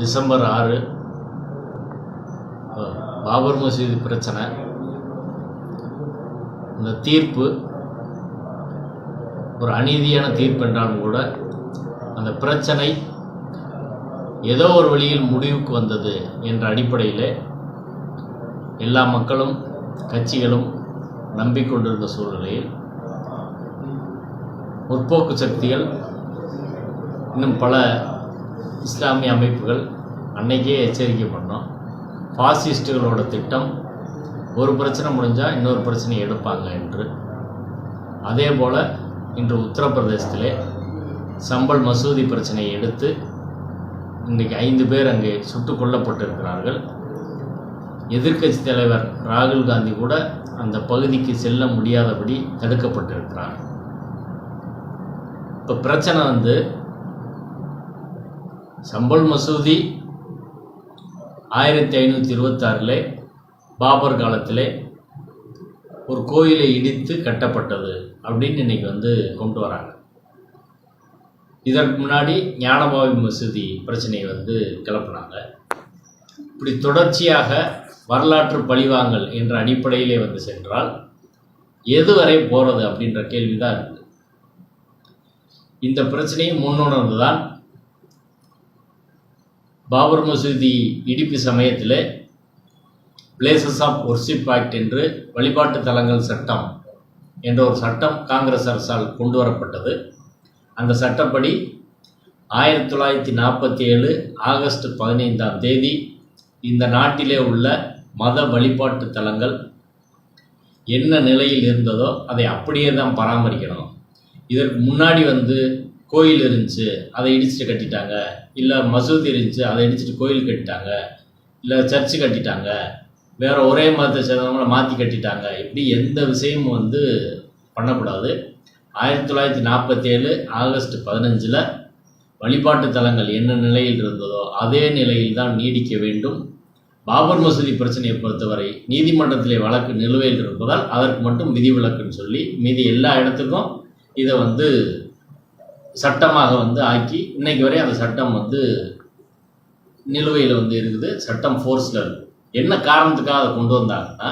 December ஆறு பாபர் மசீது பிரச்சனை. இந்த தீர்ப்பு ஒரு அநீதியான தீர்ப்பு என்றாலும் கூட அந்த பிரச்சனை ஏதோ ஒரு வழியில் முடிவுக்கு வந்தது என்ற அடிப்படையில் எல்லா மக்களும் கட்சிகளும் நம்பிக்கொண்டிருந்த சூழ்நிலையில் முற்போக்கு சக்திகள் இன்னும் பல இஸ்லாமிய அமைப்புகள் அன்னைக்கே எச்சரிக்கை பண்ணோம். ஃபாசிஸ்டுகளோட திட்டம் ஒரு பிரச்சனை முடிஞ்சால் இன்னொரு பிரச்சனையை எடுப்பாங்க என்று. அதே போல் இன்று உத்தரப்பிரதேசத்திலே சம்பல் மசூதி பிரச்சனையை எடுத்து இன்றைக்கு ஐந்து பேர் அங்கே சுட்டு கொல்லப்பட்டிருக்கிறார்கள். எதிர்க்கட்சி தலைவர் ராகுல் காந்தி கூட அந்த பகுதிக்கு செல்ல முடியாதபடி தடுக்கப்பட்டிருக்கிறார். இப்போ பிரச்சனை வந்து சம்பல் மசூதி ஆயிரத்தி ஐநூற்றி இருபத்தாறில் பாபர் காலத்தில் ஒரு கோயிலை இடித்து கட்டப்பட்டது அப்படின்னு இன்னைக்கு வந்து கொண்டு வராங்க. இதற்கு முன்னாடி ஞானபாவி மசூதி பிரச்சனையை வந்து கிளப்புனாங்க. இப்படி தொடர்ச்சியாக வரலாற்று பழிவாங்கல் என்ற அடிப்படையிலே வந்து சென்றால் எதுவரை போகிறது அப்படின்ற கேள்வி தான் இருக்குது இந்த பிரச்சனையை முன்னுணர்ந்து தான் பாபர் மசூதி இடிப்பு சமயத்தில் பிளேசஸ் ஆஃப் ஒர்ஷிப் ஆக்ட் என்று வழிபாட்டு தலங்கள் சட்டம் என்ற ஒரு சட்டம் காங்கிரஸ் அரசால் கொண்டு வரப்பட்டது. அந்த சட்டப்படி ஆயிரத்தி தொள்ளாயிரத்தி நாற்பத்தி ஏழு ஆகஸ்ட் பதினைந்தாம் தேதி இந்த நாட்டிலே உள்ள மத வழிபாட்டு தலங்கள் என்ன நிலையில் இருந்ததோ அதை அப்படியே தான் பராமரிக்கணும். இதற்கு முன்னாடி வந்து கோயில் இருந்துச்சு அதை இடிச்சுட்டு கட்டிட்டாங்க. இல்லை மசூதி இருந்துச்சு அதை இடிச்சிட்டு கோயில் கட்டிட்டாங்க. இல்லை சர்ச்சு கட்டிட்டாங்க. வேற ஒரே மதத்தை சேர்ந்தவங்கள மாற்றி கட்டிட்டாங்க. இப்படி எந்த விஷயமும் வந்து பண்ணக்கூடாது. ஆயிரத்தி தொள்ளாயிரத்தி நாற்பத்தி ஏழு ஆகஸ்ட் பதினஞ்சில் வழிபாட்டு தலங்கள் என்ன நிலையில் இருந்ததோ அதே நிலையில் தான் நீடிக்க வேண்டும். பாபர் மசூதி பிரச்சனையை பொறுத்தவரை நீதிமன்றத்திலே வழக்கு நிலுவையில் இருப்பதால் அதற்கு மட்டும் விதிவிலக்குன்னு சொல்லி மீதி எல்லா இடத்துக்கும் இதை வந்து சட்டமாக வந்து ஆக்கி இன்னைக்கு வரை அந்த சட்டம் வந்து நிலுவையில் வந்து இருக்குது. சட்டம் ஃபோர்ஸில் இருக்குது என்ன காரணத்துக்காக அதை கொண்டு வந்தாங்கன்னா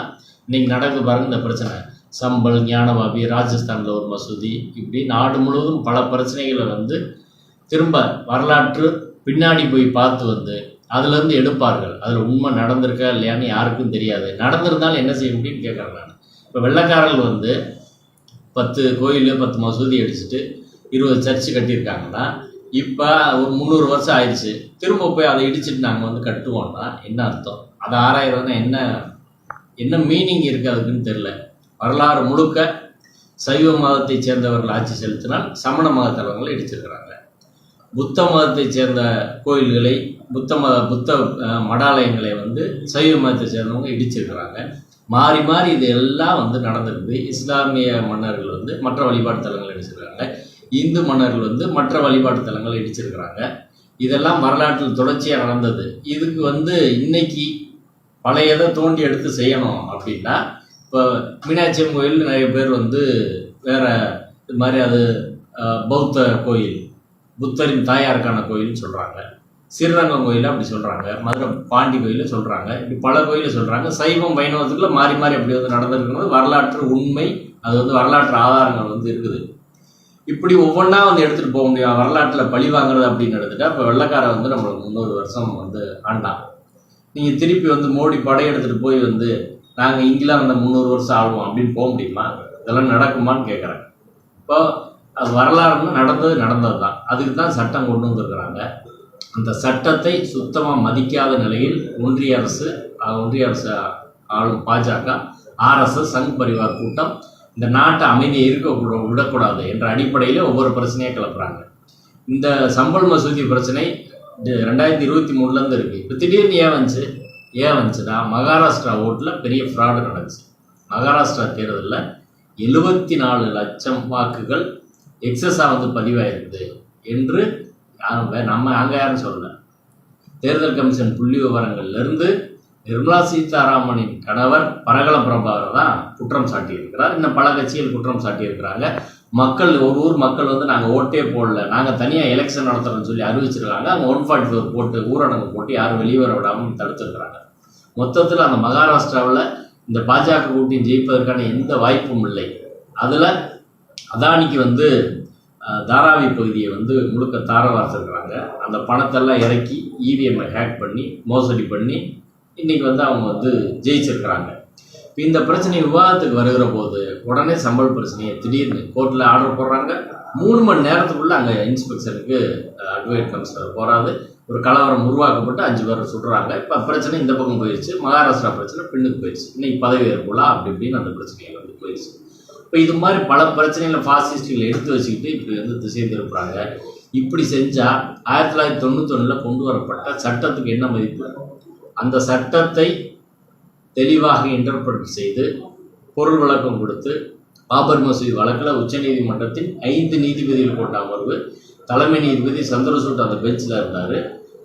இன்னைக்கு நடக்குது பாருங்க இந்த பிரச்சனை. சம்பல் ஞானவாபி ராஜஸ்தானில் ஒரு மசூதி இப்படி நாடு முழுவதும் பல பிரச்சனைகளை வந்து திரும்ப வரலாற்று பின்னாடி போய் பார்த்து வந்து அதுலேருந்து எடுப்பார்கள். அதில் உண்மை நடந்திருக்கா இல்லையான்னு யாருக்கும் தெரியாது. நடந்திருந்தாலும் என்ன செய்ய முடியும்னு கேட்குறேன் நான். இப்போ வெள்ளைக்காரர்கள் வந்து பத்து கோயில் பத்து மசூதி அடிச்சுட்டு இருபது சர்ச்சு கட்டியிருக்காங்கன்னா இப்போ ஒரு முந்நூறு வருஷம் ஆயிடுச்சு. திரும்ப போய் அதை இடிச்சிட்டு நாங்கள் வந்து கட்டுவோம்னா என்ன அர்த்தம்? அதை ஆராயிரதுனா என்ன என்ன மீனிங் இருக்குது அதுக்குன்னு தெரில வரலாறு முழுக்க சைவ மதத்தைச் சேர்ந்தவர்கள் ஆட்சி செலுத்தினால் சமண மதத்தலங்களை இடிச்சிருக்கிறாங்க. புத்த மதத்தைச் சேர்ந்த கோயில்களை புத்த மத புத்த மடாலயங்களை வந்து சைவ மதத்தை சேர்ந்தவங்க இடிச்சிருக்கிறாங்க. மாறி மாறி இது எல்லாம் வந்து நடந்திருக்குது. இஸ்லாமிய மன்னர்கள் வந்து மற்ற வழிபாட்டு தலங்களை இடிச்சிருக்காங்க. இந்து மன்னர்கள் வந்து மற்ற வழிபாட்டு தலங்களை இடிச்சிருக்கிறாங்க. இதெல்லாம் வரலாற்றில் தொடர்ச்சியாக நடந்தது. இதுக்கு வந்து இன்னைக்கு பழையதை தோண்டி எடுத்து செய்யணும் அப்படின்னா இப்போ மீனாட்சி அம்மன் கோயில் நிறைய பேர் வந்து வேற இது மாதிரி அது பௌத்த கோயில் புத்தரின் தாயாருக்கான கோயில்னு சொல்கிறாங்க ஸ்ரீரங்கம் கோயிலை அப்படி சொல்கிறாங்க மதுரை பாண்டி கோயில் சொல்கிறாங்க இப்படி பல கோயிலும் சொல்கிறாங்க சைவம் வைணவத்துக்குள்ள மாறி மாறி அப்படி வந்து நடந்திருக்கிறது. வரலாற்று உண்மை அது வந்து வரலாற்று ஆதாரங்கள் வந்து இருக்குது. இப்படி ஒவ்வொன்றா வந்து எடுத்துகிட்டு போக முடியும். வரலாற்றில் பழி வாங்குறது அப்படின்னு எடுத்துட்டா இப்போ வெள்ளக்காரன் வந்து நம்மளுக்கு முந்நூறு வருஷம் வந்து ஆண்டான். நீங்கள் திருப்பி வந்து மோடி படையெடுத்துட்டு போய் வந்து நாங்கள் இங்கிலாந்து முந்நூறு வருஷம் ஆகும் அப்படின்னு போக முடியுமா? இதெல்லாம் நடக்குமான்னு கேட்குறேன் இப்போ அது வரலாறுன்னு நடந்தது நடந்தது தான் அதுக்கு தான் சட்டம் கொண்டு வந்துருக்குறாங்க. அந்த சட்டத்தை சுத்தமாக மதிக்காத நிலையில் ஒன்றிய அரசு ஒன்றிய அரசு ஆளும் பாஜக ஆர்எஸ்எஸ் சங் பரிவார் கூட்டம் இந்த நாட்டை அமைதியை இருக்க விடக்கூடாது என்ற அடிப்படையில் ஒவ்வொரு பிரச்சனையாக கிளப்புறாங்க. இந்த சம்பள் மசூதி பிரச்சனை ரெண்டாயிரத்தி இருபத்தி மூணுலேருந்து இருக்குது இப்போ திடீர்னு ஏன் வந்துச்சு? ஏன் வந்துச்சுன்னா மகாராஷ்டிரா ஓட்டில் பெரிய ஃப்ராடு நடந்துச்சு. மகாராஷ்டிரா தேர்தலில் எழுபத்தி நாலு லட்சம் வாக்குகள் எக்ஸஸாக வந்து பதிவாயிருக்குது என்று யாரும் நம்ம அங்கே யாரும் சொல்லலை. தேர்தல் கமிஷன் புள்ளி விவரங்கள்லேருந்து நிர்மலா சீதாராமனின் கணவர் பரகல பிரபாகர் தான் குற்றம் சாட்டியிருக்கிறார். இன்னும் பல கட்சிகள் குற்றம் சாட்டியிருக்கிறாங்க. மக்கள் ஒரு ஊர் மக்கள் வந்து நாங்கள் ஓட்டே போடல. நாங்கள் தனியாக எலெக்ஷன் நடத்துறோம்னு சொல்லி அறிவிச்சிருக்காங்க. அங்கே ஒன் ஃபார்ட்டி ஃபோர் போட்டு ஊரடங்கு போட்டு யாரும் வெளியே வர விடாமல் தடுத்துருக்குறாங்க. மொத்தத்தில் அந்த மகாராஷ்டிராவில் இந்த பாஜக கூட்டணி ஜெயிப்பதற்கான எந்த வாய்ப்பும் இல்லை. அதில் அதானிக்கு வந்து தாராவி பகுதியை வந்து முழுக்க தார வார்த்திருக்கிறாங்க. அந்த பணத்தெல்லாம் இறக்கி இவிஎம்ஐ ஹேக் பண்ணி மோசடி பண்ணி இன்னைக்கு வந்து அவங்க வந்து ஜெயிச்சிருக்கிறாங்க. இப்போ இந்த பிரச்சனை விவாதத்துக்கு வருகிற போது உடனே சம்பள பிரச்சனையை திடீர்னு கோர்ட்டில் ஆர்டர் போடுறாங்க. மூணு மணி நேரத்துக்குள்ளே அங்கே இன்ஸ்பெக்டருக்கு அட்வைட் கமிஷனர் போறாது ஒரு கலவரம் உருவாக்கப்பட்டு அஞ்சு பேர் சுடுறாங்க. இப்போ பிரச்சனை இந்த பக்கம் போயிடுச்சு மகாராஷ்டிரா பிரச்சனை பின்னுக்கு போயிடுச்சு இன்னைக்கு பதவி ஏற்புலாம் அப்படி இப்படின்னு அந்த பிரச்சனைகள் வந்து போயிடுச்சு இப்போ இது மாதிரி பல பிரச்சனைகளை ஃபாசிஸ்டுகளை எடுத்து வச்சுக்கிட்டு இப்படி வந்து திசை திருப்புறாங்க. இப்படி செஞ்சால் ஆயிரத்தி தொள்ளாயிரத்தி தொண்ணூத்தொன்னில் கொண்டு வரப்பட்ட சட்டத்துக்கு என்ன மதிப்பு? அந்த சட்டத்தை தெளிவாக இன்டர்பிரட் செய்து பொருள் விளக்கம் கொடுத்து பாபர் மசூதி வழக்கில் உச்சநீதிமன்றத்தின் ஐந்து நீதிபதிகள் கொண்ட அமர்வு தலைமை நீதிபதி சந்திரசூட் அந்த பெஞ்சில் இருந்தார்.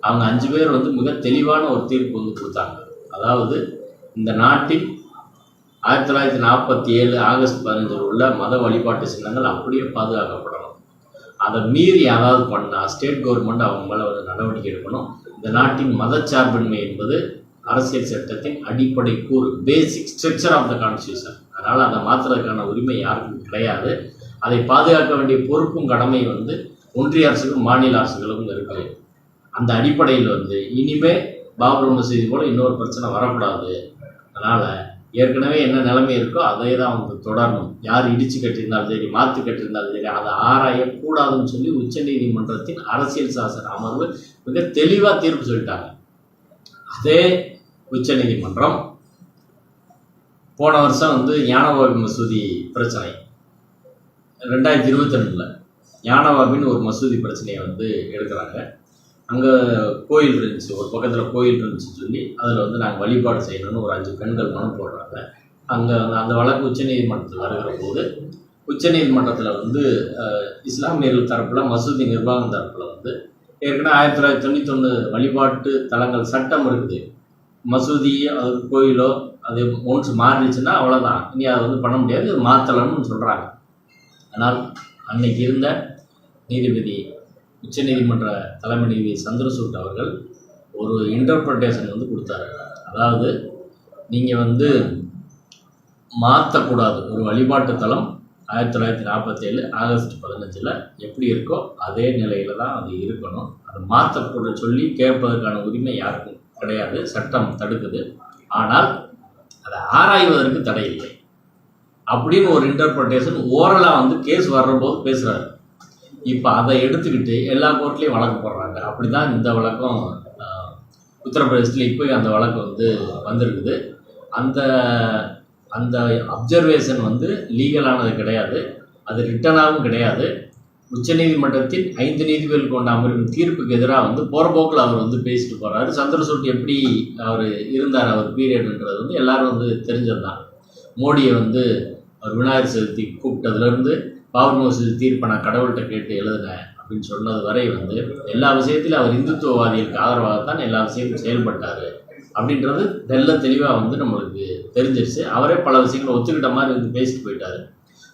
அவங்க அஞ்சு பேர் வந்து மிக தெளிவான ஒரு தீர்ப்பு வந்து கொடுத்தாங்க. அதாவது இந்த நாட்டில் ஆயிரத்தி தொள்ளாயிரத்தி நாற்பத்தி ஏழு ஆகஸ்ட் பதினஞ்சில் உள்ள மத வழிபாட்டு சின்னங்கள் அப்படியே பாதுகாக்கப்படணும். அதை மீறி யாராவது பண்ணால் ஸ்டேட் கவர்மெண்ட் அவங்க மேலே வந்து நடவடிக்கை எடுக்கணும். இந்த நாட்டின் மதச்சார்பின்மை என்பது அரசியல் சட்டத்தின் அடிப்படை கூறு basic structure of the constitution அதனால் அதை மாற்றுறதுக்கான உரிமை யாருக்கும் கிடையாது. அதை பாதுகாக்க வேண்டிய பொறுப்பும் கடமை வந்து ஒன்றிய அரசுக்கும் மாநில அரசுகளுக்கும் இருக்குது அந்த அடிப்படையில் வந்து இனிமே பாபர் மசூதி போல இன்னொரு பிரச்சனை வரக்கூடாது. அதனால் ஏற்கனவே என்ன நிலைமை இருக்கோ அதை தான் வந்து தொடரணும். யார் இடிச்சு கட்டியிருந்தாலும் சரி மாற்று கட்டியிருந்தாலும் சரி அதை ஆராயக்கூடாதுன்னு சொல்லி உச்சநீதிமன்றத்தின் அரசியல் சாசன அமர்வு மிக தெளிவாக தீர்ப்பு சொல்லிட்டாங்க. அதே உச்சநீதிமன்றம் போன வருஷம் வந்து ஞானவாபி மசூதி பிரச்சனை. ரெண்டாயிரத்தி இருபத்தி ரெண்டில் ஞானவாபின்னு ஒரு மசூதி பிரச்சனையை வந்து எடுக்கிறாங்க. அங்கே கோயில் இருந்துச்சு ஒரு பக்கத்தில் கோயில் இருந்துச்சுன்னு சொல்லி அதில் வந்து நாங்கள் வழிபாடு செய்யணும்னு ஒரு அஞ்சு பெண்கள் மனம் போடுறாங்க. அங்கே அந்த வழக்கு உச்சநீதிமன்றத்தில் வருகிற போது உச்சநீதிமன்றத்தில் வந்து இஸ்லாமியர்கள் தரப்பில் மசூதி நிர்வாகம் தரப்பில் வந்து ஏற்கனவே ஆயிரத்தி தொள்ளாயிரத்தி தொண்ணூத்தொன்று வழிபாட்டு தலங்கள் சட்டம் இருக்குது. மசூதி அது கோயிலோ அது ஒன்ஸ் மாறிடுச்சுன்னா அவ்வளோதான் இனி அதை வந்து பண்ண முடியாது மாற்றலன்னு சொல்கிறாங்க ஆனால் அன்னைக்கு இருந்த நீதிபதி உச்சநீதிமன்ற தலைமை நீதி சந்திரசூட் அவர்கள் ஒரு இன்டர்பிரட்டேஷன் வந்து கொடுத்தாரு. அதாவது நீங்கள் வந்து மாற்றக்கூடாது ஒரு வழிபாட்டு தளம் ஆயிரத்தி தொள்ளாயிரத்தி நாற்பத்தேழு ஆகஸ்ட் பதினஞ்சில் எப்படி இருக்கோ அதே நிலையில் தான் அது இருக்கணும். அதை மாற்றக்கூட சொல்லி கேட்பதற்கான உரிமை யாருக்கும் கிடையாது. சட்டம் தடுக்குது. ஆனால் அதை ஆராய்வதற்கு தடை இல்லை. அப்படின்னு ஒரு இன்டர்பிரட்டேஷன் ஓரலாக வந்து கேஸ் வர்றபோது பேசுகிறாரு இப்போ அதை எடுத்துக்கிட்டு எல்லா கோர்ட்லேயும் வழக்கு போடுறாங்க. அப்படி தான் இந்த வழக்கம் உத்தரப்பிரதேசத்தில் இப்போ அந்த வழக்கு வந்து வந்திருக்குது. அந்த அந்த அப்சர்வேஷன் வந்து லீகலானது கிடையாது. அது ரிட்டனாகவும் கிடையாது. உச்சநீதிமன்றத்தின் ஐந்து நீதிபதிகள் கொண்ட அமர்வின் தீர்ப்புக்கு எதிராக வந்து போகிற போக்கில் அவர் வந்து பேசிட்டு போகிறாரு சந்திரசூட் எப்படி அவர் இருந்தார் அவர் பீரியட்ன்றது வந்து எல்லாரும் வந்து தெரிஞ்சது தான் மோடியை வந்து அவர் விநாயகர் சதுர்த்தி கூப்பிட்டதுலேருந்து பாபர் தீர்ப்பை நான் கடவுள்கிட்ட கேட்டு எழுதினேன் அப்படின்னு சொன்னது வரை வந்து எல்லா விஷயத்திலும் அவர் இந்துத்துவவாதிகளுக்கு ஆதரவாகத்தான் எல்லா விஷயமும் செயல்பட்டார் அப்படின்றது தெல்ல தெளிவாக வந்து நம்மளுக்கு தெரிஞ்சிருச்சு. அவரே பல விஷயங்களை ஒத்துக்கிட்ட மாதிரி வந்து பேசிட்டு போயிட்டார்.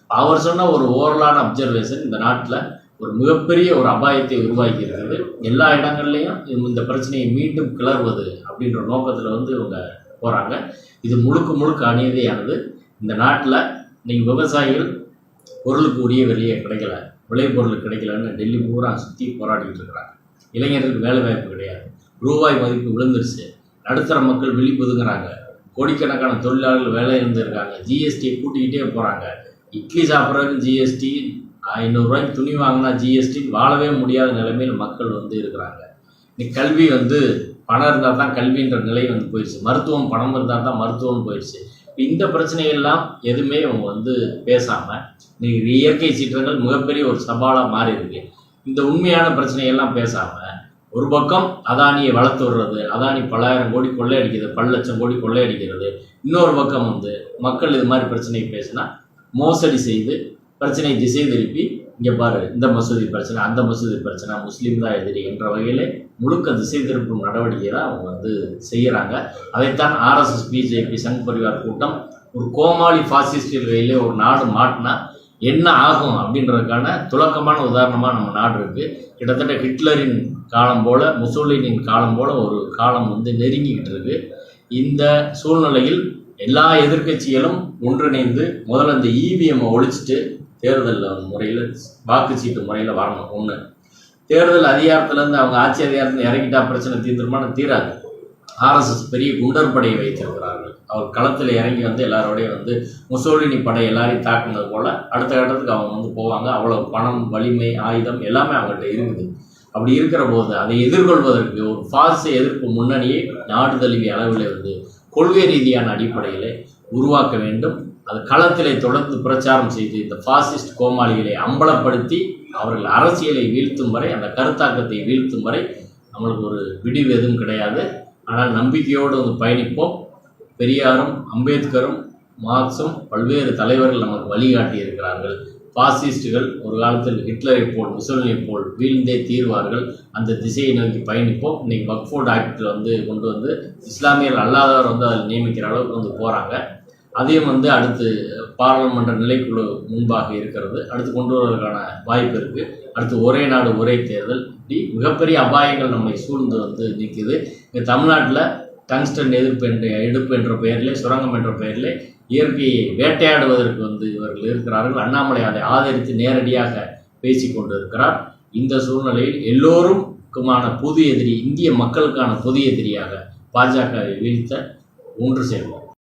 அவர் சொன்ன ஒரு ஓரலான அப்சர்வேஷன் இந்த நாட்டில் ஒரு மிகப்பெரிய ஒரு அபாயத்தை உருவாக்கி இருக்குது எல்லா இடங்கள்லையும் இந்த- இந்த பிரச்சனையை மீண்டும் கிளறுவது அப்படின்ற நோக்கத்தில் வந்து இவங்க போகிறாங்க இது முழுக்க முழுக்க அநீதியானது. இந்த நாட்டில் இன்னைக்கு விவசாயிகள் பொருளுக்கு உரிய விலையே கிடைக்கல. விளைபொருள் கிடைக்கலன்னு டெல்லி பூரா சுற்றி போராடிக்கிட்டு இருக்கிறாங்க. இளைஞர்களுக்கு வேலை வாய்ப்பு கிடையாது. ரூபாய் மதிப்பு விழுந்துருச்சு. நடுத்தர மக்கள் விழிப்புதுங்கிறாங்க கோடிக்கணக்கான தொழிலாளர்கள் வேலை இருந்திருக்காங்க ஜிஎஸ்டியை கூட்டிக்கிட்டே போகிறாங்க இட்லி சாப்பிட்றதுக்கு ஜிஎஸ்டி ஐநூறுரூவாய்க்கு துணி வாங்கினா ஜிஎஸ்டி வாழவே முடியாத நிலைமையில் மக்கள் வந்து இருக்கிறாங்க. இன்னைக்கு கல்வி வந்து பணம் இருந்தால் தான் கல்வின்ற நிலை வந்து போயிடுச்சு மருத்துவம் பணம் இருந்தால் தான் மருத்துவம் போயிடுச்சு இந்த பிரச்சனையெல்லாம் எதுவுமே அவங்க வந்து பேசாமல் இன்னைக்கு இயற்கை சீற்றங்கள் மிகப்பெரிய ஒரு சவாலாக மாறி இருக்கு. இந்த உண்மையான பிரச்சனையெல்லாம் பேசாமல் ஒரு பக்கம் அதானியை வளர்த்து விடுறது அதானி பல்லாயிரம் கோடி கொள்ளையடிக்கிறது பல லட்சம் கோடி கொள்ளையடிக்கிறது. இன்னொரு பக்கம் வந்து மக்கள் இது மாதிரி பிரச்சனை பேசினா மோசடி செய்து பிரச்சனையை திசை திருப்பி இங்கே பாரு இந்த மசூதி பிரச்சனை அந்த மசூதி பிரச்சனை முஸ்லீம் தான் எதிரி என்ற வகையில் முழுக்க திசை திருப்பும் நடவடிக்கை தான் அவங்க வந்து செய்கிறாங்க அதைத்தான் ஆர்எஸ்எஸ் பிஜேபி சங் பரிவார் கூட்டம் ஒரு கோமாளி ஃபாசிஸ்டியல் வகையில் ஒரு நாடு மாட்டினா என்ன ஆகும் அப்படின்றதுக்கான துலக்கமான உதாரணமாக நம்ம நாடு இருக்குது கிட்டத்தட்ட ஹிட்லரின் காலம் போல் முசோலினின் காலம் போல் ஒரு காலம் வந்து நெருங்கிக்கிட்டு இருக்கு. இந்த சூழ்நிலையில் எல்லா எதிர்க்கட்சிகளும் ஒன்றிணைந்து முதல்ல இந்த இவிஎம்மை ஒழிச்சிட்டு தேர்தலில் முறையில் வாக்குச்சீட்டு முறையில் வரணும். ஒன்று தேர்தல் அதிகாரத்துலேருந்து அவங்க ஆட்சி அதிகாரத்தில் இறங்கிட்டா பிரச்சனை தீர்ந்துருமான தீராது. ஆர்எஸ்எஸ் பெரிய குண்டர் படையை வைத்திருக்கிறார்கள். அவர் களத்தில் இறங்கி வந்து எல்லாரோடையும் வந்து முசோலினி படை எல்லாரையும் தாக்குனது போல் அடுத்த கட்டத்துக்கு அவங்க வந்து போவாங்க. அவ்வளோ பணம் வலிமை ஆயுதம் எல்லாமே அவங்கள்ட்ட இருக்குது. அப்படி இருக்கிற போது அதை எதிர்கொள்வதற்கு ஒரு பாசிச எதிர்ப்பு முன்னணியை நாடு தழுவிய அளவில் வந்து கொள்கை ரீதியான அடிப்படையில் உருவாக்க வேண்டும். அது களத்திலே தொடர்ந்து பிரச்சாரம் செய்து இந்த பாசிஸ்ட் கோமாளிகளை அம்பலப்படுத்தி அவர்கள் அரசியலை வீழ்த்தும் வரை அந்த கருத்தாக்கத்தை வீழ்த்தும் வரை நம்மளுக்கு ஒரு விடிவு எதுவும் கிடையாது. ஆனால் நம்பிக்கையோடு வந்து பயணிப்போம். பெரியாரும் அம்பேத்கரும் மார்க்சும் பல்வேறு தலைவர்கள் நமக்கு வழிகாட்டி இருக்கிறார்கள் பாசிஸ்டுகள் ஒரு காலத்தில் ஹிட்லரை போல் முசோலினை போல் வீழ்ந்தே தீர்வார்கள். அந்த திசையை நோக்கி பயணிப்போம். இன்னைக்கு வக்ஃபோர்ட் ஆக்டில் வந்து கொண்டு வந்து இஸ்லாமியர் அல்லாதவர் வந்து அதில் நியமிக்கிற அளவுக்கு வந்து போகிறாங்க அதையும் வந்து அடுத்து பாராளுமன்ற நிலைக்குழு முன்பாக இருக்கிறது. அடுத்து கொண்டு வருவதற்கான வாய்ப்பு இருக்குது அடுத்து ஒரே நாடு ஒரே தேர்தல். இப்படி மிகப்பெரிய அபாயங்கள் நம்மை சூழ்ந்து வந்து நிற்குது இங்கே தமிழ்நாட்டில் டங்ஸ்டன் எதிர்ப்பு என்ற எடுப்பு என்ற பெயரிலே சுரங்கம் என்ற பெயரிலே இயற்கையை வேட்டையாடுவதற்கு வந்து இவர்கள் இருக்கிறார்கள். அண்ணாமலை அதை ஆதரித்து நேரடியாக பேசி கொண்டு இருக்கிறார் இந்த சூழ்நிலையில் எல்லோருக்குமான பொது எதிரி இந்திய மக்களுக்கான பொது எதிரியாக பாஜகவை வீழ்த்த ஒன்று சேர்வோம்.